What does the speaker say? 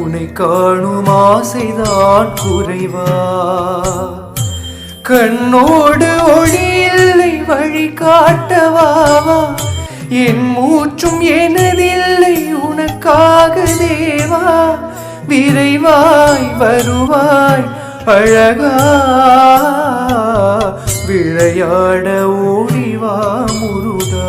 உனை காணும் ஆசைதான் குறைவா? கண்ணோடு ஒளி இல்லை வழி காட்டவாவா என் மூச்சும் எனதில்லை உனக்காக தேவா? விரைவாய் வருவாய் அழகா? விளையாட ஓடிவா முருகா?